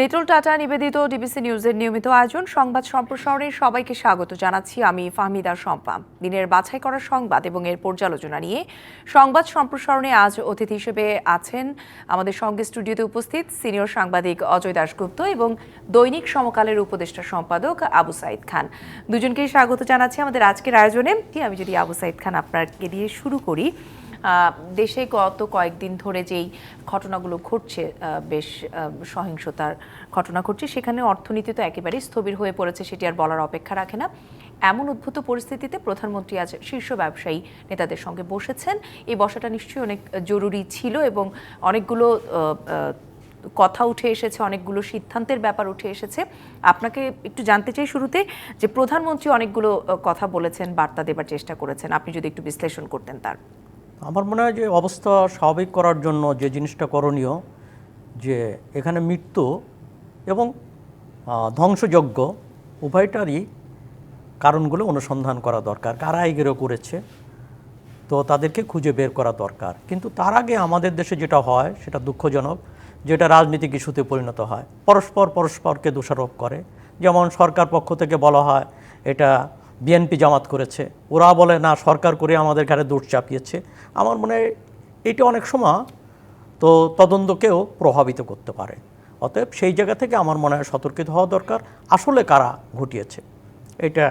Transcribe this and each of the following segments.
নেত্রল tata নিবেদিত DBC নিউজের নিয়মিত আয়োজন, সংবাদ সম্প্রসারণে সবাইকে স্বাগত জানাচ্ছি আমি ফাহমিদা শম্পা। দিনের বাছাই করা সংবাদ এবং এর পর্যালোচনা নিয়ে সংবাদ সম্প্রসারণে আজ অতিথি হিসেবে আছেন আমাদের সঙ্গে স্টুডিওতে উপস্থিত সিনিয়র সাংবাদিক অজয় দাশগুপ্ত এবং দৈনিক সমকালের উপদেষ্টা সম্পাদক আবু সাইদ খান। দুজনকেই স্বাগত জানাচ্ছি আমাদের আজকের আয়োজনে। আমি যদি আবু সাইদ খান আপনাকে দিয়ে শুরু করি দেশে গত কয়েকদিন ধরে যেই ঘটনাগুলো ঘটছে বেশ সহিংসতার ঘটনা ঘটছে, সেখানে অর্থনীতি তো একেবারেই স্থবির হয়ে পড়েছে, সেটি আর বলার অপেক্ষা রাখে না। এমন উদ্ভূত পরিস্থিতিতে প্রধানমন্ত্রী আজ শীর্ষ ব্যবসায়ী নেতাদের সঙ্গে বসেছেন। এই বসাটা নিশ্চয়ই অনেক জরুরি ছিল এবং অনেকগুলো কথা উঠে এসেছে, অনেকগুলো সিদ্ধান্তের ব্যাপার উঠে এসেছে। আপনাকে একটু জানতে চাই শুরুতে যে প্রধানমন্ত্রী অনেকগুলো কথা বলেছেন, বার্তা দেবার চেষ্টা করেছেন। আপনি যদি একটু বিশ্লেষণ করতেন তার। আমার মনে হয় যে অবস্থা স্বাভাবিক করার জন্য যে জিনিসটা করণীয়, যে এখানে মৃত্যু এবং ধ্বংসযজ্ঞ উভয়টারই কারণগুলো অনুসন্ধান করা দরকার। কারা এগুলো করেছে? তো তাদেরকে খুঁজে বের করা দরকার। কিন্তু তার আগে আমাদের দেশে যেটা হয়, সেটা দুঃখজনক, যেটা রাজনীতিক ইস্যুতে পরিণত হয়। পরস্পর পরস্পরকে দোষারোপ করে। যেমন সরকার পক্ষ থেকে বলা হয়, এটা বিএনপি জামাত করেছে। ওরা বলে, না, সরকার করে আমাদের ঘাড়ে দোষ চাপিয়েছে। আমার মনে হয় এটা অনেক সময় তো তদন্তকেও প্রভাবিত করতে পারে। অতএব সেই জায়গা থেকে আমার মনে হয় সতর্কিত হওয়া দরকার। আসলে কারা ঘটিয়েছে, এটা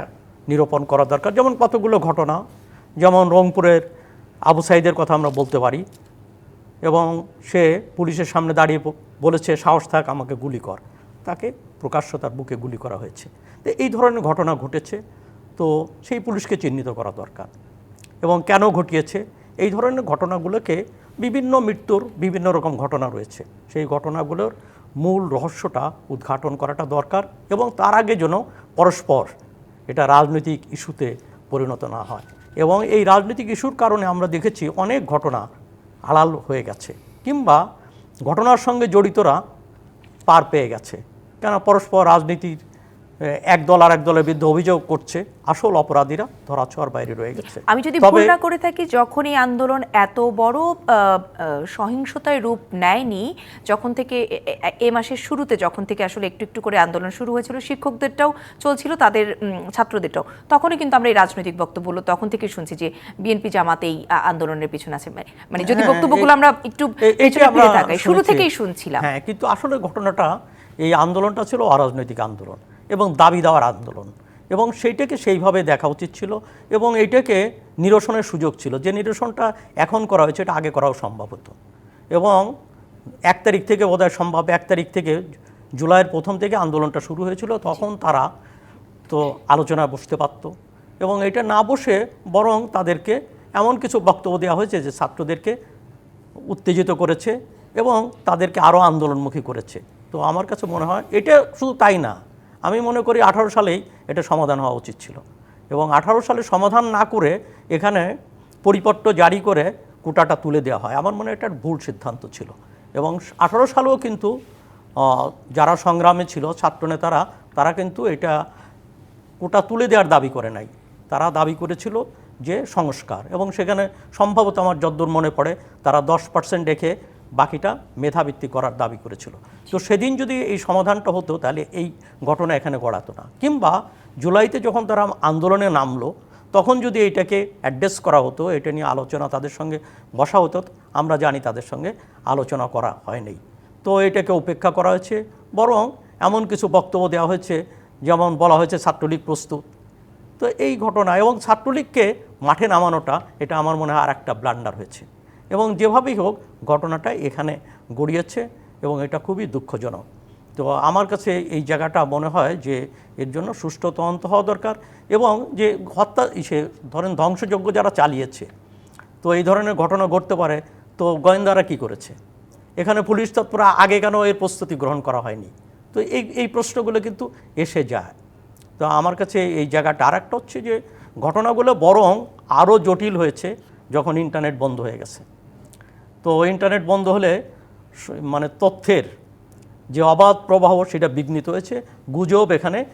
নিরূপণ করা দরকার। যেমন কতগুলো ঘটনা, যেমন রংপুরের আবু সাইদের কথা আমরা বলতে পারি, এবং সে পুলিশের সামনে দাঁড়িয়ে বলেছে, সাহস থাক, আমাকে গুলি কর। তাকে প্রকাশ্য তার বুকে গুলি করা হয়েছে। তো এই ধরনের ঘটনা ঘটেছে। তো সেই পুলিশকে চিহ্নিত করা দরকার। এবং কেন ঘটিয়েছে? এই ধরনের ঘটনাগুলোকে বিভিন্ন মৃত্যুর বিভিন্ন রকম ঘটনা রয়েছে। সেই ঘটনাগুলোর মূল রহস্যটা উদ্ঘাটন করাটা দরকার এবং তার আগে যেন পরস্পর এটা রাজনৈতিক ইস্যুতে পরিণত না হয়। এবং এই রাজনৈতিক ইস্যুর কারণে আমরা দেখেছি অনেক ঘটনা আড়াল হয়ে গেছে কিংবা ঘটনার সঙ্গে জড়িতরা পার পেয়ে গেছে। কেন পরস্পর রাজনীতির এক দল আর এক দলের বিরুদ্ধে অভিযোগ করছে। আসল অপরাধীরা ধরা ধরাছোঁয়ার বাইরে রয়ে গেছে। আমি যদি ভুল না করে থাকি যখন এই আন্দোলন এত বড় সহিংসতায় রূপ নেয়নি যখন থেকে এ- মাসের শুরুতে যখন থেকে আসলে একটু একটু করে আন্দোলন শুরু হয়েছিল শিক্ষকদেরটাও চলছিল তাদের ছাত্রদেরটাও তখনই কিন্তু আমরা এই রাজনৈতিক বক্তব্যগুলো তখন থেকে শুনছি যে বিএনপি জামাত এই আন্দোলনের পিছনে আছে। মানে- মানে যদি হ্যাঁ, বক্তব্যগুলো আমরা একটু শুরু থেকেই শুনছিলাম। হ্যাঁ কিন্তু আসলে ঘটনাটা এই আন্দোলনটা ছিল অরাজনৈতিক আন্দোলন। এবং দাবি দেওয়ার আন্দোলন। এবং সেইটাকে সেইভাবে দেখা উচিত ছিল এবং এইটাকে নিরসনের সুযোগ ছিল। যে নিরসনটা এখন করা হয়েছে, এটা আগে করাও সম্ভব হতো। এবং এক তারিখ থেকে বোধহয় সম্ভব, এক তারিখ থেকে জুলাইয়ের প্রথম থেকে আন্দোলনটা শুরু হয়েছিল, তখন তারা তো আলোচনায় বসতে পারতো। এবং এটা না বসে বরং তাদেরকে এমন কিছু বক্তব্য দেওয়া হয়েছে যে ছাত্রদেরকে উত্তেজিত করেছে এবং তাদেরকে আরও আন্দোলনমুখী করেছে। তো আমার কাছে মনে হয় এটা শুধু তাই না আমি মনে করি আঠারো সালেই এটা সমাধান হওয়া উচিত ছিল। এবং আঠারো সালে সমাধান না করে এখানে পরিপত্র জারি করে কোটাটা তুলে দেওয়া হয়। আমার মনে এটা ভুল সিদ্ধান্ত ছিল। এবং আঠারো সালেও কিন্তু যারা সংগ্রামে ছিল ছাত্রনেতারা তারা কিন্তু এটা কোটা তুলে দেওয়ার দাবি করে নাই। তারা দাবি করেছিল যে সংস্কার। এবং সেখানে সম্ভবত আমার যদ্দূর মনে পড়ে, তারা দশ পার্সেন্ট রেখে বাকিটা মেধাবৃত্তি করার দাবি করেছিল। তো সেদিন যদি এই সমাধানটা হতো, তাহলে এই ঘটনা এখানে গড়াতো না। কিংবা জুলাইতে যখন তারা আন্দোলনে নামলো, তখন যদি এটাকে অ্যাড্রেস করা হতো, এটা নিয়ে আলোচনা তাদের সঙ্গে বসা হতো, আমরা জানি তাদের সঙ্গে আলোচনা করা হয়নি। তো এটাকে উপেক্ষা করা হয়েছে, বরং এমন কিছু বক্তব্য দেওয়া হয়েছে, যেমন বলা হয়েছে ছাত্রলীগ প্রস্তুত। তো এই ঘটনা এবং ছাত্রলীগকে মাঠে নামানোটা, এটা আমার মনে হয় আর একটা ব্লান্ডার হয়েছে। এবং যেভাবেই হোক ঘটনাটা এখানে গড়িয়েছে এবং এটা খুবই দুঃখজনক। তো আমার কাছে এই জায়গাটা মনে হয় যে এর জন্য সুষ্ঠু তদন্ত হওয়া দরকার এবং যে হত্যা, সে ধরেন ধ্বংসযজ্ঞ যারা চালিয়েছে, তো এই ধরনের ঘটনা ঘটতে পারে, তো গোয়েন্দারা কি করেছে? এখানে পুলিশ তৎপরা আগে কেন এর প্রস্তুতি গ্রহণ করা হয়নি? তো এই এই প্রশ্নগুলো কিন্তু এসে যায়। তো আমার কাছে এই জায়গাটা আর একটা হচ্ছে যে ঘটনাগুলো বরং আরও জটিল হয়েছে যখন ইন্টারনেট বন্ধ হয়ে গেছে। তো ইন্টারনেট বন্ধ হলে মানে তথ্যের যে অবাধ প্রবাহ সেটা বিঘ্নিত হয়েছে গুজব এখানে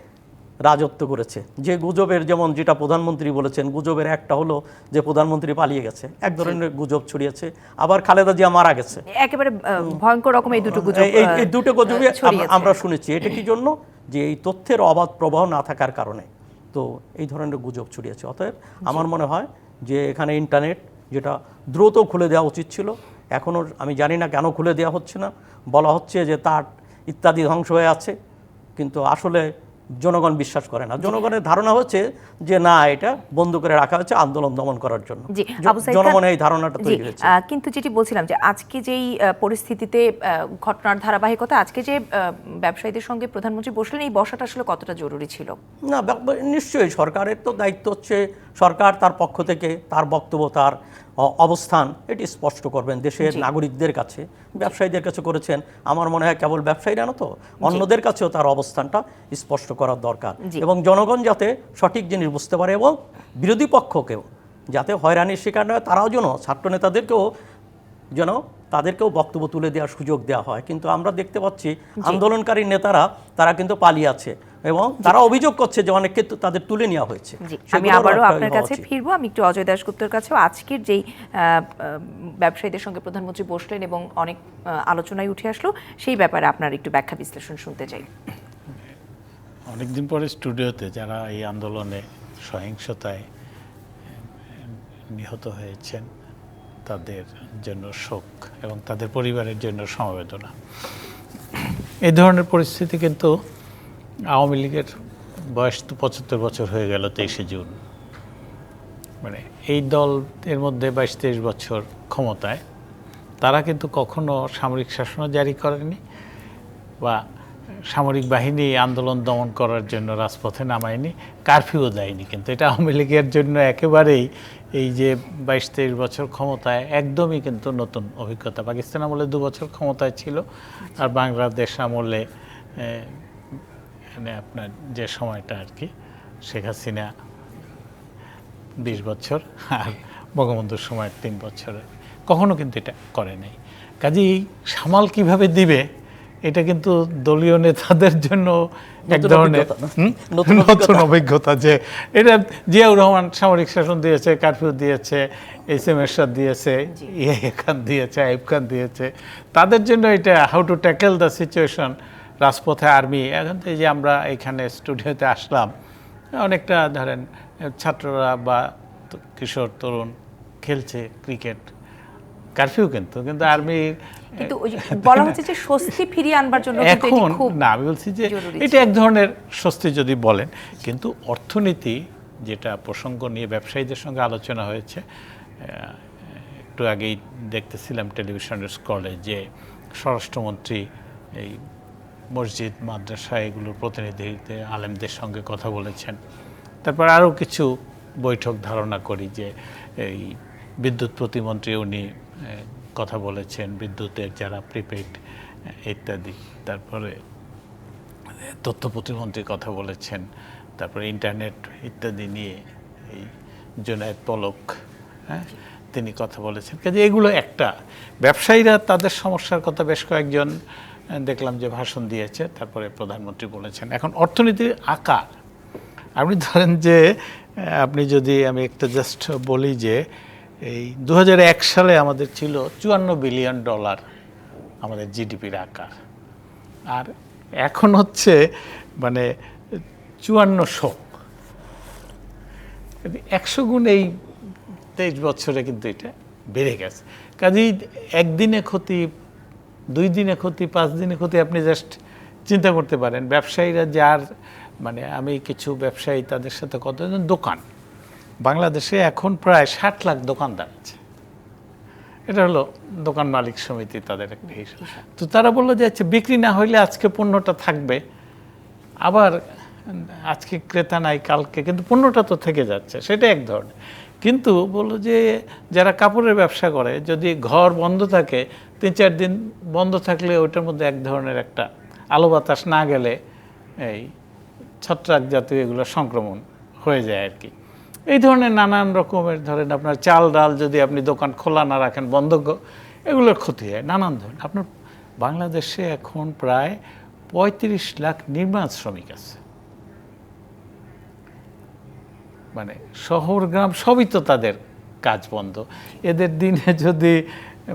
রাজত্ব করেছে। যে গুজবের যেমন যেটা প্রধানমন্ত্রী বলেছেন গুজবের একটা হলো যে প্রধানমন্ত্রী পালিয়ে গেছে। এক ধরনের গুজব ছড়িয়েছে। আবার খালেদা জিয়া মারা গেছে। একেবারে ভয়ঙ্কর রকম এই দুটো গুজব এই- দুটো গুজবই আমরা শুনেছি। এটা কি জন্য? যে এই তথ্যের অবাধ প্রবাহ না থাকার কারণে। তো এই ধরনের গুজব ছড়িয়েছে। অতএব আমার মনে হয় যে এখানে ইন্টারনেট যেটা দ্রুত খুলে দেওয়া উচিত ছিল। এখনও আমি জানি না কেন খুলে দেওয়া হচ্ছে না। বলা হচ্ছে যে তার ইত্যাদি ধ্বংস হয়ে আছে কিন্তু আসলে জনগণ বিশ্বাস করে না। জনগণের ধারণা হচ্ছে যে না এটা বন্ধ করে রাখা হচ্ছে আন্দোলন দমন করার জন্য। জনগণের এই ধারণাটা তৈরি হয়েছে। কিন্তু যেটি বলছিলাম যে আজকে যেই পরিস্থিতিতে ঘটনার ধারাবাহিকতা আজকে যে ব্যবসায়ীদের সঙ্গে প্রধানমন্ত্রী বসলেন এই বসাটা আসলে কতটা জরুরি ছিল? না নিশ্চয়ই সরকারের তো দায়িত্ব হচ্ছে সরকার তার পক্ষ থেকে তার বক্তব্য তার অবস্থান এটি স্পষ্ট করবেন। দেশের নাগরিকদের কাছে ব্যবসায়ীদের কাছে করেছেন। আমার মনে হয় কেবল ব্যবসায়ীরা না তো অন্যদের কাছেও তার অবস্থানটা স্পষ্ট করার দরকার। এবং জনগণ যাতে সঠিক জিনিস বুঝতে পারে এবং বিরোধী পক্ষকেও যাতে হয়রানির শিকার নয় তারাও যেন ছাত্র নেতাদেরকেও যেন তাদেরকেও বক্তব্য তুলে দেওয়ার সুযোগ দেওয়া হয়। কিন্তু আমরা দেখতে পাচ্ছি আন্দোলনকারী নেতারা তারা কিন্তু পালিয়ে আছে এবং তারা অভিযোগ করছে যে অনেককে তাদের তুলে নেওয়া হয়েছে। আমি আবারও আপনার কাছে ফিরবো। আমি একটু অজয় দাশগুপ্তের কাছেও আজকের যেই ব্যবসায়ীদের সঙ্গে প্রধানমন্ত্রী বসলেন এবং অনেক আলোচনায় উঠে আসলো সেই ব্যাপারে আপনার একটু ব্যাখ্যা বিশ্লেষণ শুনতে চাই। অনেকদিন পরে স্টুডিওতে যারা এই আন্দোলনে সহিংসতায় নিহত হয়েছেন তাদের জন্য শোক এবং তাদের পরিবারের জন্য সমবেদনা। এই ধরনের পরিস্থিতি কিন্তু আওয়ামী লীগের বয়স তো পঁচাত্তর বছর হয়ে গেল তেইশে জুন। মানে এই দল এর মধ্যে বাইশ তেইশ বছর ক্ষমতায়, তারা কিন্তু কখনো সামরিক শাসনও জারি করেনি বা সামরিক বাহিনী আন্দোলন দমন করার জন্য রাজপথে নামায়নি, কারফিউ দেয়নি। কিন্তু এটা আওয়ামী লীগের জন্য একেবারেই এই যে বাইশ তেইশ বছর ক্ষমতায় একদমই কিন্তু নতুন অভিজ্ঞতা। পাকিস্তান আমলে দু বছর ক্ষমতায় ছিল আর বাংলাদেশ আমলে মানে আপনার যে সময়টা আর কি, শেখ হাসিনা বিশ বছর আর বঙ্গবন্ধুর সময় তিন বছরে। কখনো কিন্তু এটা করে নাই। কাজেই সামাল কীভাবে দিবে এটা কিন্তু দলীয় নেতাদের জন্য এক ধরনের? নতুন নতুন অভিজ্ঞতা। যে এটা জিয়াউর রহমান সামরিক শাসন দিয়েছে কারফিউ দিয়েছে এস এম এরশাদ দিয়েছে ইয়ে খান দিয়েছে আইব খান দিয়েছে। তাদের জন্য এটা how to tackle the situation রাজপথে আর্মি এখন এই যে আমরা এখানে স্টুডিওতে আসলাম অনেকটা ধরেন ছাত্ররা বা কিশোর তরুণ খেলছে ক্রিকেট কারফিউ কিন্তু কিন্তু আর্মির কিন্তু বলা হচ্ছে যে স্বস্তি ফিরিয়ে আনবার জন্য এখন না আমি বলছি যে এটা এক ধরনের স্বস্তি যদি বলেন কিন্তু অর্থনীতি যেটা প্রসঙ্গ নিয়ে ব্যবসায়ীদের সঙ্গে আলোচনা হয়েছে একটু আগেই দেখতেছিলাম টেলিভিশনের স্কলে যে স্বরাষ্ট্রমন্ত্রী এই মসজিদ মাদ্রাসা এগুলোর প্রতিনিধিতে আলেমদের সঙ্গে কথা বলেছেন। তারপর আরও কিছু বৈঠক ধারণা করি যে এই বিদ্যুৎ প্রতিমন্ত্রী উনি কথা বলেছেন, বিদ্যুতের যারা প্রিপেড ইত্যাদি। তারপরে, তথ্য প্রতিমন্ত্রী কথা বলেছেন। তারপরে ইন্টারনেট ইত্যাদি নিয়ে এই জোনায়েদ পলক হ্যাঁ তিনি কথা বলেছেন। কাজে এগুলো একটা। ব্যবসায়ীরা তাদের সমস্যার কথা বেশ কয়েকজন দেখলাম যে ভাষণ দিয়েছে। তারপরে প্রধানমন্ত্রী বলেছেন। এখন অর্থনীতির আকার। আপনি ধরেন যে আপনি যদি আমি একটা জাস্ট বলি যে এই দু হাজার এক সালে আমাদের ছিল চুয়ান্ন বিলিয়ন ডলার আমাদের জিডিপির আকার। আর এখন হচ্ছে মানে চুয়ান্নশো। একশো গুণ এই তেইশ বছরে কিন্তু এটা বেড়ে গেছে। কাজেই একদিনে ক্ষতি, দুই দিনে ক্ষতি, পাঁচ দিনে ক্ষতি আপনি জাস্ট চিন্তা করতে পারেন। ব্যবসায়ীরা যার মানে আমি কিছু ব্যবসায়ী তাদের সাথে কত দোকান। বাংলাদেশে এখন প্রায় ষাট লাখ দোকানদার আছে। এটা হলো দোকান মালিক সমিতি তাদের একটা হিসাব। তো তারা বলল যে আচ্ছা বিক্রি না হইলে আজকে পণ্যটা থাকবে। আবার আজকে ক্রেতা নাই, কালকে। কিন্তু পণ্যটা তো থেকে যাচ্ছে, সেটা এক ধরনের। কিন্তু বলল যে, যারা কাপড়ের ব্যবসা করে, যদি ঘর বন্ধ থাকে, তিন চার দিন বন্ধ থাকলে ওইটার মধ্যে এক ধরনের একটা আলো বাতাস না গেলে এই ছত্রাক জাতীয় এগুলো সংক্রমণ হয়ে যায় আর কি। এই ধরনের নানান রকমের ধরেন আপনার চাল ডাল যদি আপনি দোকান খোলা না রাখেন বন্ধ এগুলোর ক্ষতি হয়। নানান ধরনের। আপনার বাংলাদেশে এখন প্রায় পঁয়ত্রিশ লাখ নির্মাণ শ্রমিক আছে। মানে শহর, গ্রাম, সবই তো তাদের কাজ বন্ধ। এদের দিনে যদি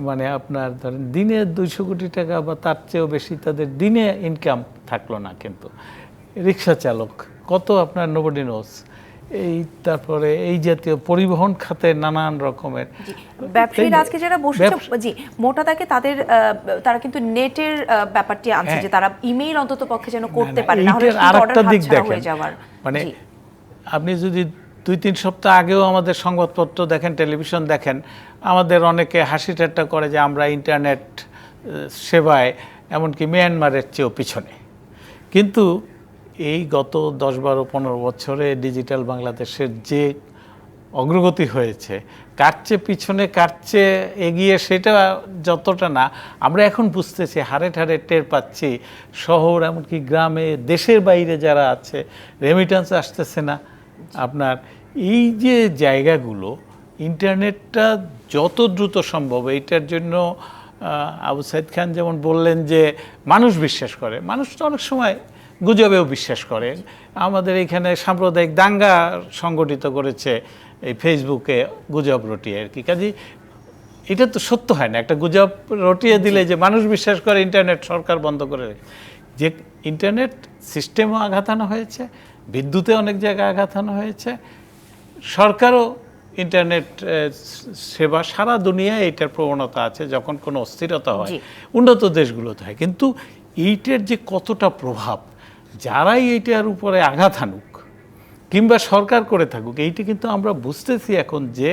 মানে আপনার ধরেন দিনে দুইশো কোটি টাকা বা তার চেয়েও বেশি তাদের দিনে ইনকাম থাকল না কিন্তু। রিক্সা চালক, কত আপনার নোবডি নোস এই তারপরে এই জাতীয় পরিবহন খাতে নানান রকমের। ব্যবসায়ীরা আজকে যারা বসেছে ব্যবসা- জি মোটা দাগে তাদের তারা কিন্তু নেটের ব্যাপারটি আনছে হ্যাঁ। যে তারা ইমেইল অন্তত পক্ষে যেন করতে পারে না হলে আরেকটা দিক দেখেন। মানে আপনি যদি দুই তিন সপ্তাহ আগেও আমাদের সংবাদপত্র দেখেন টেলিভিশন দেখেন আমাদের অনেকে হাসি ঠাট্টা করে যে আমরা ইন্টারনেট সেবায় এমনকি মিয়ানমারের চেয়েও পিছনে। কিন্তু এই গত দশ বারো পনেরো বছরে ডিজিটাল বাংলাদেশের যে অগ্রগতি হয়েছে কাটছে পিছনে কাটছে এগিয়ে সেটা যতটা না, আমরা এখন বুঝতেছি হারে ঠারে টের পাচ্ছি, শহর এমনকি গ্রামে, দেশের বাইরে যারা আছে রেমিটেন্স আসতেছে না আপনার। এই যে জায়গাগুলো, ইন্টারনেটটা যত দ্রুত সম্ভব, এইটার জন্য আবু সাইদ খান যেমন বললেন যে, মানুষ বিশ্বাস করে। মানুষ তো অনেক সময় গুজবেও বিশ্বাস করে আমাদের এখানে সাম্প্রদায়িক দাঙ্গা সংগঠিত করেছে এই ফেসবুকে গুজব রটিয়ে আর কি। কাজে এটা তো সত্য হয় না একটা গুজব রটিয়ে দিলে যে মানুষ বিশ্বাস করে ইন্টারনেট সরকার বন্ধ করে রেখে। যে ইন্টারনেট সিস্টেমও আঘাত আনা হয়েছে বিদ্যুতে অনেক জায়গায় আঘাত আনা হয়েছে সরকারও ইন্টারনেট সেবা সারা দুনিয়ায় এটার প্রবণতা আছে যখন কোনো অস্থিরতা হয়। উন্নত দেশগুলোতে হয়। কিন্তু এইটার যে কতটা প্রভাব যারাই এইটার উপরে আঘাত আনুক কিংবা সরকার করে থাকুক, এইটি কিন্তু আমরা বুঝতেছি এখন যে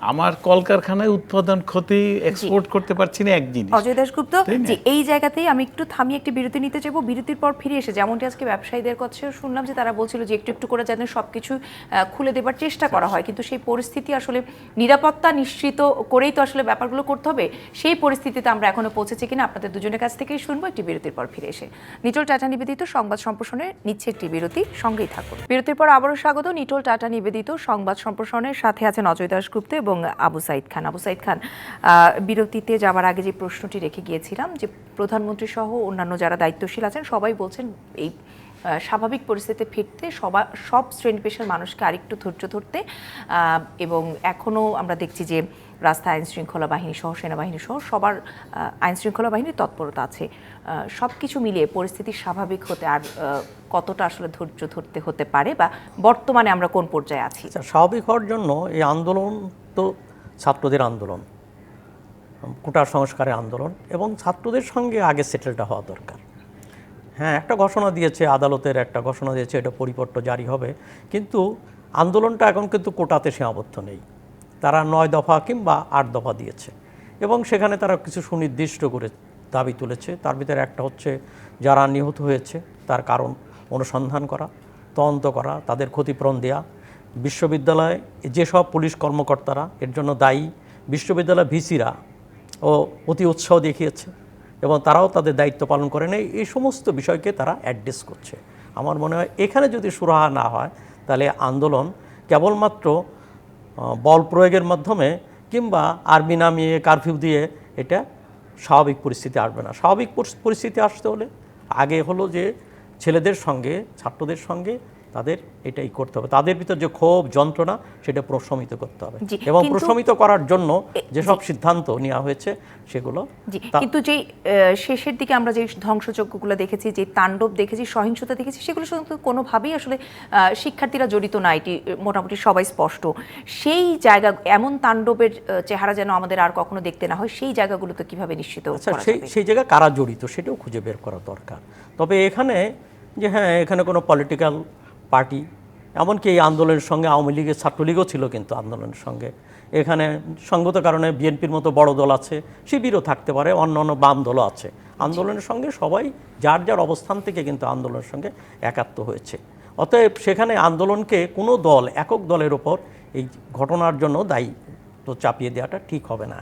আমার কলকারখানায় উৎপাদন ক্ষতি এক্সপোর্ট করতে পারছি না এক জিনিস। অজয় দাশগুপ্ত জি এই জায়গাতেই আমি একটু থামিয়ে একটি বিরতি নিতে চাইব। বিরতির পর ফিরে এসে যেমনটি আজকে ব্যবসায়ীদের কাছেও শুনলাম যে তারা বলছিল যে একটু একটু করে যেন সবকিছু আহ, খুলে দেবার চেষ্টা করা হয়। কিন্তু সেই পরিস্থিতি আসলে নিরাপত্তা নিশ্চিত করেই তো আসলে ব্যাপারগুলো করতে হবে। সেই পরিস্থিতিতে আমরা এখনও পৌঁছেছি কিনা আপনাদের দুজনের কাছ থেকেই শুনব। একটি বিরতির পর ফিরে এসে নিটল টাটা নিবেদিত সংবাদ সম্প্রসারণে নিচ্ছে একটি বিরতি। সঙ্গেই থাকুন। বিরতির পর আবারও স্বাগত। নিটল টাটা নিবেদিত সংবাদ সম্প্রসারণের সাথে আছেন অজয় দাশগুপ্ত এবং আবু সাইদ খান। আবু সাইদ খান বিরতিতে যাওয়ার আগে যে প্রশ্নটি রেখে গিয়েছিলাম যে প্রধানমন্ত্রী সহ অন্যান্য যারা দায়িত্বশীল আছেন, সবাই বলছেন এই স্বাভাবিক পরিস্থিতিতে ফিরতে সবা, সব শ্রেণি পেশার মানুষকে আরেকটু ধৈর্য ধরতে এবং এখনও আমরা দেখছি যে রাস্তা আইন শৃঙ্খলা বাহিনী সহ, সেনাবাহিনী সহ সবার আইন শৃঙ্খলা বাহিনীর তৎপরতা আছে। সব কিছু মিলিয়ে পরিস্থিতি স্বাভাবিক হতে আর কতটা আসলে ধৈর্য ধরতে হতে পারে বা বর্তমানে আমরা কোন পর্যায়ে আছি? আচ্ছা স্বাভাবিক হওয়ার জন্য এই আন্দোলন তো ছাত্রদের আন্দোলন কোটা সংস্কারের আন্দোলন এবং ছাত্রদের সঙ্গে আগে সেটেলটা হওয়া দরকার। হ্যাঁ একটা ঘোষণা দিয়েছে, আদালতের একটা ঘোষণা দিয়েছে, এটা পরিপত্র জারি হবে, কিন্তু আন্দোলনটা এখন কিন্তু কোটাতে সীমাবদ্ধ নেই। তারা নয় দফা কিংবা আট দফা দিয়েছে এবং সেখানে তারা কিছু সুনির্দিষ্ট করে দাবি তুলেছে। তার ভিতরে একটা হচ্ছে, যারা নিহত হয়েছে, তার কারণ অনুসন্ধান করা, তদন্ত করা, তাদের ক্ষতিপূরণ দেয়া বিশ্ববিদ্যালয়ে যেসব পুলিশ কর্মকর্তারা এর জন্য দায়ী, বিশ্ববিদ্যালয় ভিসিরা ও অতি উৎসাহ দেখিয়েছে এবং তারাও তাদের দায়িত্ব পালন করে নেই এই সমস্ত বিষয়কে তারা অ্যাড্রেস করছে। আমার মনে হয় এখানে যদি সুরাহা না হয়, তাহলে আন্দোলন কেবলমাত্র বল প্রয়োগের মাধ্যমে কিংবা আর্মি নামিয়ে কারফিউ দিয়ে এটা স্বাভাবিক পরিস্থিতি আসবে না। স্বাভাবিক পরিস্থিতি আসতে হলে আগে হলো যে ছেলেদের সঙ্গে, ছাত্রদের সঙ্গে তাদের এটাই করতে হবে। তাদের ভিতর যে ক্ষোভ যন্ত্রণা সেটা প্রশমিত করতে হবে। এবং প্রশমিত করার জন্য এ- যেসব সিদ্ধান্ত নেওয়া হয়েছে সেগুলো কিন্তু আহ, শেষের দিকে আমরা যে ধ্বংসযজ্ঞগুলো দেখেছি যে তাণ্ডব দেখেছি সহিংসতা দেখেছি সেগুলো শুধু কোনোভাবেই আসলে শিক্ষার্থীরা জড়িত না এটি মোটামুটি সবাই স্পষ্ট। সেই জায়গা এমন তাণ্ডবের চেহারা যেন আমাদের আর কখনো দেখতে না হয় সেই জায়গাগুলো তো কীভাবে নিশ্চিত আচ্ছা সেই? সেই জায়গায় কারা জড়িত সেটাও খুঁজে বের করা দরকার। তবে এখানে যে হ্যাঁ এখানে কোনো পলিটিক্যাল পার্টি, এমনকি এই আন্দোলনের সঙ্গে আওয়ামী লীগের ছাত্রলীগও ছিল কিন্তু আন্দোলনের সঙ্গে। এখানে সঙ্গত কারণে বিএনপির মতো বড় দল আছে, শিবিরও থাকতে পারে অন্য অন্য বাম দলও আছে। আন্দোলনের সঙ্গে সবাই যার যার অবস্থান থেকে কিন্তু আন্দোলনের সঙ্গে একাত্ম হয়েছে। অতএব সেখানে আন্দোলনকে কোনো দল, একক দলের ওপর এই ঘটনার জন্য দায়ী তো চাপিয়ে দেওয়াটা ঠিক হবে না।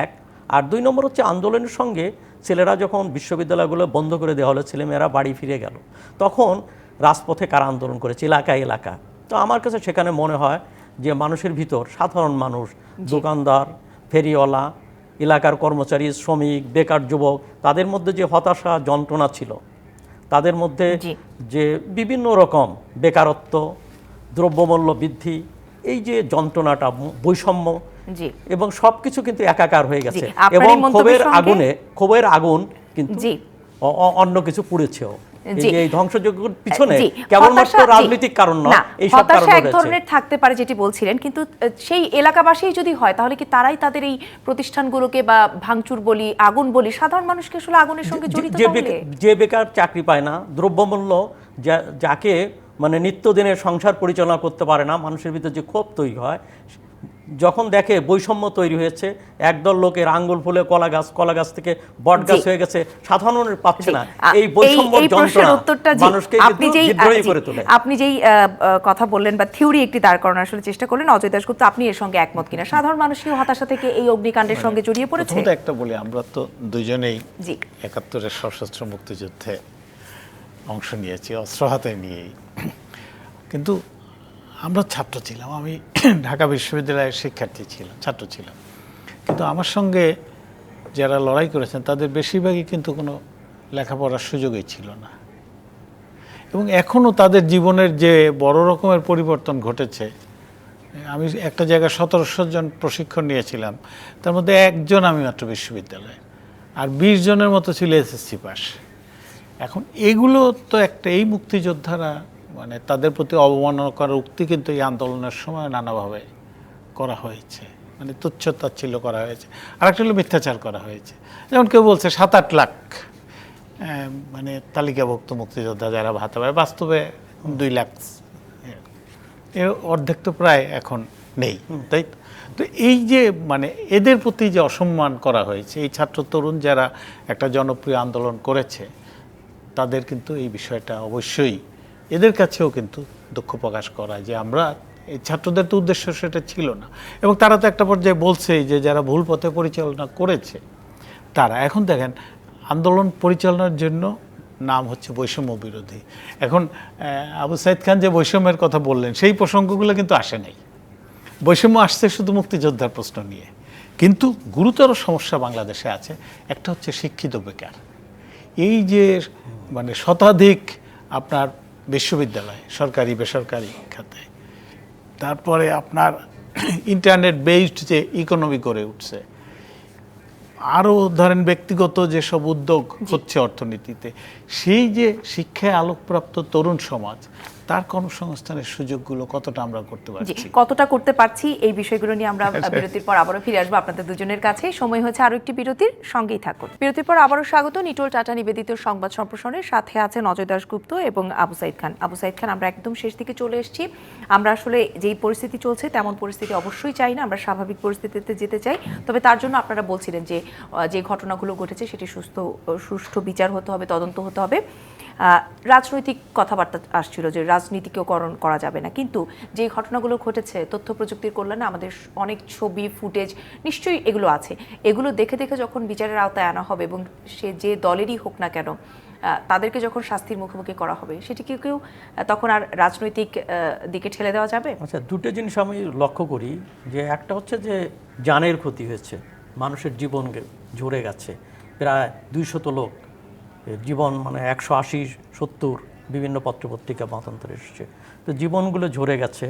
এক, আর দুই নম্বর হচ্ছে আন্দোলনের সঙ্গে ছেলেরা যখন বিশ্ববিদ্যালয়গুলো বন্ধ করে দেওয়া হলো, ছেলেমেয়েরা বাড়ি ফিরে গেল, তখন রাজপথে কারা আন্দোলন করেছে এলাকা এলাকা। তো আমার কাছে সেখানে মনে হয় যে মানুষের ভিতর সাধারণ মানুষ দোকানদার ফেরিওয়ালা এলাকার কর্মচারী শ্রমিক বেকার যুবক তাদের মধ্যে যে হতাশা যন্ত্রণা ছিল তাদের মধ্যে যে বিভিন্ন রকম বেকারত্ব দ্রব্যমূল্য বৃদ্ধি এই যে যন্ত্রণাটা বৈষম্য এবং সবকিছু কিন্তু একাকার হয়ে গেছে এবং ক্ষোভের আগুনে ক্ষোভের আগুন কিন্তু অন্য কিছু পুড়েছেও। এই জি। যে এই ধ্বংসযজ্ঞের পিছনে কেবলমাত্র রাজনৈতিক কারণ নয় এই সব কারণ এক ধরনের থাকতে পারে যেটি বলছিলেন কিন্তু সেই এলাকাবাসী যদি হয় তাহলে কি তারাই তাদের এই প্রতিষ্ঠানগুলোকে বা ভাঙচুর বলি আগুন বলি সাধারণ মানুষকে আসলে আগুনের সঙ্গে জড়িত যে বেকার- চাকরি পায় না দ্রব্যমূল্য যাকে মানে নিত্যদিনের সংসার পরিচালনা করতে পারে না মানুষের ভিতরে যে ক্ষোভ তৈরি হয় যখন দেখে বৈষম্য তৈরি হয়েছে একদল লোকের আঙ্গুল ফুলে কলা গাছ কলা গাছ থেকে বট গাছ হয়ে গেছে সাধারণের পাচ্ছে না। এই বৈষম্য যন্ত্রণা মানুষকে আপনি যেই বিদ্রোহী করে তোলে। আপনি যেই কথা বললেন বা থিওরি একটি দাঁড় করানোর আসলে চেষ্টা করলেন অজয় দাশগুপ্ত আপনি এর সঙ্গে একমত কিনা? সাধারণ মানুষ কি হতাশা থেকে এই অগ্নিকাণ্ডের সঙ্গে জড়িয়ে পড়েছে? প্রথমত একটা বলি আমরা তো দুজনেই জি। একাত্তরের সশস্ত্র মুক্তিযুদ্ধে অংশ নিয়েছি অস্ত্র হাতে নিয়েই। কিন্তু আমরা ছাত্র ছিলাম, আমি ঢাকা বিশ্ববিদ্যালয়ের শিক্ষার্থী ছিলাম, ছাত্র ছিলাম। কিন্তু আমার সঙ্গে যারা লড়াই করেছেন, তাদের বেশিরভাগই কিন্তু কোনো লেখাপড়ার সুযোগই ছিল না। এবং এখনও তাদের জীবনের যে বড় রকমের পরিবর্তন ঘটেছে, আমি একটা জায়গায় সতেরোশো জন প্রশিক্ষণ নিয়েছিলাম, তার মধ্যে একজন আমি মাত্র বিশ্ববিদ্যালয়ে, আর বিশ জনের মতো ছিল এসএসসি পাস এখন এগুলো তো একটা, এই মুক্তিযোদ্ধারা মানে তাদের প্রতি অবমাননা করার উক্তি কিন্তু এই আন্দোলনের সময় নানাভাবে করা হয়েছে। মানে তুচ্ছ তাচ্ছিল্য করা হয়েছে। আর একটা হলো মিথ্যাচার করা হয়েছে। যেমন কেউ বলছে সাত আট লাখ মানে তালিকাভুক্ত মুক্তিযোদ্ধা যারা ভাতা পায় বাস্তবে দুই লাখ। এর অর্ধেক তো প্রায় এখন নেই তাই? তো এই যে মানে এদের প্রতি যে অসম্মান করা হয়েছে এই ছাত্র তরুণ যারা একটা জনপ্রিয় আন্দোলন করেছে তাদের কিন্তু এই বিষয়টা অবশ্যই এদের কাছেও কিন্তু দুঃখ প্রকাশ করা যে আমরা, এই ছাত্রদের তো উদ্দেশ্য সেটা ছিল না। এবং তারা তো একটা পর্যায়ে বলছেই যে যারা ভুল পথে পরিচালনা করেছে, তারা, এখন দেখেন, আন্দোলন পরিচালনার জন্য নাম হচ্ছে বৈষম্য বিরোধী। এখন আবু সাইদ খান যে বৈষম্যের কথা বললেন, সেই প্রসঙ্গগুলো কিন্তু আসে নাই। বৈষম্য আসছে শুধু মুক্তিযোদ্ধার প্রশ্ন নিয়ে। কিন্তু গুরুতর সমস্যা বাংলাদেশে আছে, একটা হচ্ছে শিক্ষিত বেকার। এই যে মানে শতাধিক আপনার বিশ্ববিদ্যালয় সরকারি বেসরকারি খাতে। তারপরে আপনার ইন্টারনেট বেসড যে ইকোনমি গড়ে উঠছে আরও ধরেন ব্যক্তিগত যেসব উদ্যোগ হচ্ছে অর্থনীতিতে সেই যে শিক্ষায় আলোকপ্রাপ্ত তরুণ সমাজ তার কর্মসংস্থানের সুযোগগুলো কতটা আমরা করতে পারছি? কতটা করতে পারছি এই বিষয়গুলো নিয়ে আমরা বিরতির পর আবারও ফিরে আসব আপনাদের দুজনের কাছে। সময় হচ্ছে আরও একটি বিরতির সঙ্গেই থাকুন। বিরতির পর আবারও স্বাগত নিটোল টাটা নিবেদিত সংবাদ সম্প্রসারণের। সাথে আছেন অজয় দাশগুপ্ত এবং আবু সাইদ খান। আবু সাইদ খান আমরা একদম শেষ দিকে চলে এসেছি। আমরা আসলে যেই পরিস্থিতি চলছে তেমন পরিস্থিতি অবশ্যই চাই না আমরা স্বাভাবিক পরিস্থিতিতে যেতে চাই। তবে তার জন্য আপনারা বলছিলেন যে যে ঘটনাগুলো ঘটেছে সেটি সুস্থ সুষ্ঠু বিচার হতে হবে তদন্ত হতে হবে। রাজনৈতিক কথাবার্তা আসছিল যে রাজনীতিকীয়করণ করা যাবে না। কিন্তু যে ঘটনাগুলো ঘটেছে, তথ্য প্রযুক্তির কল্যাণে আমাদের অনেক ছবি, ফুটেজ নিশ্চয়ই এগুলো আছে। এগুলো দেখে দেখে যখন বিচারের আওতায় আনা হবে এবং সে যে দলেরই হোক না কেন তাদেরকে যখন শাস্তির মুখোমুখি করা হবে, সেটি কেউ তখন আর রাজনৈতিক দিকে ঠেলে দেওয়া যাবে? আচ্ছা দুটো জিনিস আমি লক্ষ্য করি, যে একটা হচ্ছে যে জানের ক্ষতি হয়েছে, মানুষের জীবন ঝরে গেছে। প্রায় দুইশত লোক জীবন মানে একশো আশি, সত্তর বিভিন্ন পত্রপত্রিকা মতান্তর এসেছে। তো জীবনগুলো ঝরে গেছে,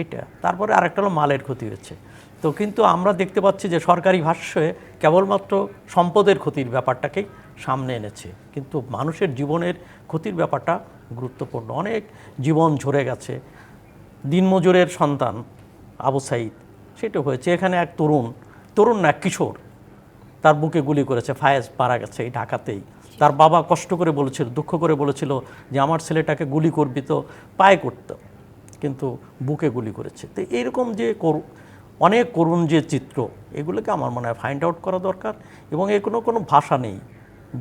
এইটা। তারপরে আরেকটা হলো মালের ক্ষতি হয়েছে তো কিন্তু আমরা দেখতে পাচ্ছি যে সরকারি ভাষ্যে কেবলমাত্র সম্পদের ক্ষতির ব্যাপারটাকেই সামনে এনেছে। কিন্তু মানুষের জীবনের ক্ষতির ব্যাপারটা গুরুত্বপূর্ণ। অনেক জীবন ঝরে গেছে। দিনমজুরের সন্তান আবু সাইদ, সেটা হয়েছে। এখানে এক তরুণ তরুণ না কিশোর, তার বুকে গুলি করেছে, ফায়েজ মারা গেছে এই ঢাকাতেই। তার বাবা কষ্ট করে বলেছিল, দুঃখ করে বলেছিল যে আমার ছেলেটাকে গুলি করবি তো পায়ে করতো, কিন্তু বুকে গুলি করেছে। তো এইরকম যে করু, অনেক করুণ যে চিত্র, এগুলোকে আমার মনে হয় ফাইন্ড আউট করা দরকার এবং এর কোনো কোনো ভাষা নেই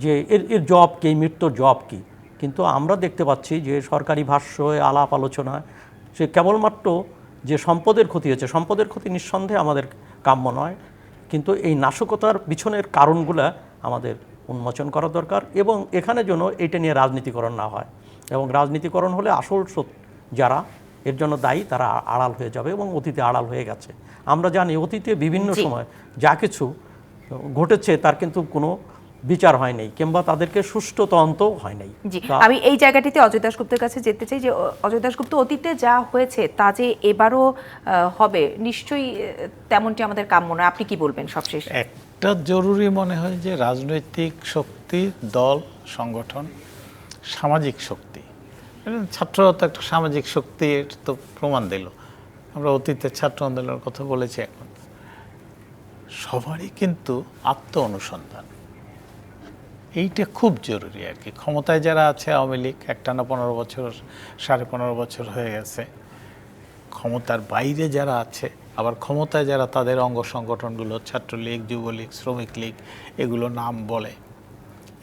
যে এর এর জব কি, এই মৃত্যুর জব কি। কিন্তু আমরা দেখতে পাচ্ছি যে সরকারি ভাষ্য, আলাপ আলোচনা, সে কেবলমাত্র যে সম্পদের ক্ষতি হয়েছে, সম্পদের ক্ষতি নিঃসন্দেহে আমাদের কাম্য নয়, কিন্তু এই নাশকতার পিছনের কারণগুলা আমাদের উন্মোচন করা দরকার এবং এখানে যেন এটা নিয়ে রাজনীতিকরণ না হয় এবং রাজনীতিকরণ হলে আসল সত- যারা এর জন্য দায়ী তারা আড়াল হয়ে যাবে এবং অতীতে আড়াল হয়ে গেছে। আমরা জানি অতীতে বিভিন্ন সময় যা কিছু ঘটেছে তার কিন্তু কোনো বিচার হয় নাই কিংবা তাদেরকে সুষ্ঠু তদন্ত হয় নাই। জি। আমি এই জায়গাটিতে অজয় দাশগুপ্তের কাছে যেতে চাই যে অজয় দাশগুপ্ত অতীতে যা হয়েছে তা যে এবারও হবে নিশ্চয়ই তেমনটি আমাদের কাম্য নয়। আপনি কি বলবেন সবশেষ? একটা জরুরি মনে হয় যে রাজনৈতিক শক্তি, দল, সংগঠন, সামাজিক শক্তি। ছাত্র তো একটা সামাজিক শক্তি, এটা তো প্রমাণ দিল। আমরা অতীতের ছাত্র আন্দোলনের কথা বলেছি এখন। সবারই কিন্তু আত্ম অনুসন্ধান। এইটা খুব জরুরি আর কি। ক্ষমতায় যারা আছে আওয়ামী লীগ, একটানা পনেরো বছর, সাড়ে পনেরো বছর হয়ে গেছে। ক্ষমতার বাইরে যারা আছে আবার ক্ষমতায় যারা তাদের অঙ্গ সংগঠনগুলো, ছাত্রলীগ, যুবলীগ, শ্রমিক লীগ, এগুলো নাম বলে।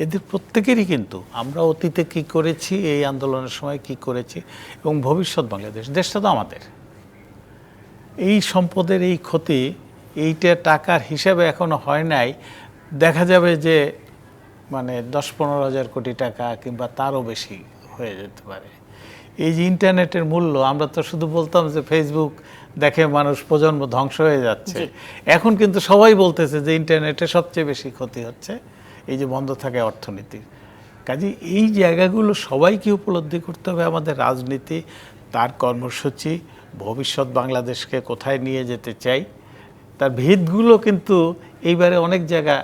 এদের প্রত্যেকেরই কিন্তু আমরা অতীতে কি করেছি, এই আন্দোলনের সময় কি করেছি এবং ভবিষ্যৎ বাংলাদেশ, দেশটা তো আমাদের। এই সম্পদের এই ক্ষতি, এইটা টাকার হিসাবে এখনও হয় নাই। দেখা যাবে যে মানে দশ পনেরো হাজার কোটি টাকা কিংবা তারও বেশি হয়ে যেতে পারে। এই যে ইন্টারনেটের মূল্য আমরা তো শুধু বলতাম যে ফেসবুক দেখে মানুষ প্রজন্ম ধ্বংস হয়ে যাচ্ছে। এখন কিন্তু সবাই বলতেছে যে ইন্টারনেটে সবচেয়ে বেশি ক্ষতি হচ্ছে এই যে বন্ধ থাকে অর্থনীতি। কাজে এই জায়গাগুলো সবাইকে উপলব্ধি করতে হবে আমাদের রাজনীতি তার কর্মসূচি ভবিষ্যৎ বাংলাদেশকে কোথায় নিয়ে যেতে চাই তার ভিতগুলো কিন্তু এইবারে অনেক জায়গা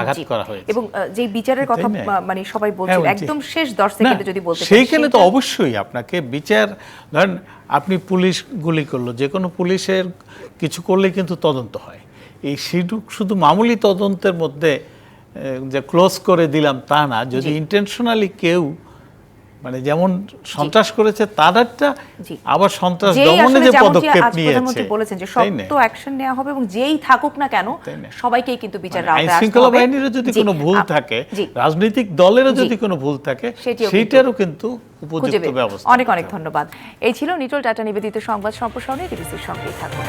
আঘাত। করা হয়েছে। এবং যে বিচারের কথা মানে সবাই বলছে হ্যাঁ, একদম শেষ দশ না, সেকেন্ডে যদি বলতে সেইখানে তো অবশ্যই আপনাকে বিচার ধরেন আপনি পুলিশ গুলি করল যে কোনো পুলিশের কিছু করলে কিন্তু তদন্ত হয়। এই শুধু শুধু মামুলি তদন্তের মধ্যে যে ক্লোজ করে দিলাম তা না যদি ইন্টেনশনালি কেউ মানে যেমন সন্ত্রাস করেছে তাদেরটা জি। আবার সন্ত্রাস দমনে যে পদক্ষেপ নিয়েছে। বলেছেন যে না? শক্ত অ্যাকশন নেওয়া হবে এবং যেই থাকুক না কেন সবাইকেই কিন্তু বিচার মানে আইন আওতায় আসতে শৃঙ্খলা হবে। বাহিনীরও যদি কোনো ভুল থাকে রাজনৈতিক দলেরও যদি কোনো ভুল থাকে সেটিও কিন্তু উপযুক্ত ব্যবস্থা অনেক অনেক ধন্যবাদ। এই ছিল নিটল টাটা নিবেদিত সংবাদ সম্প্রসারণে। ডিবিসির সঙ্গেই থাকুন।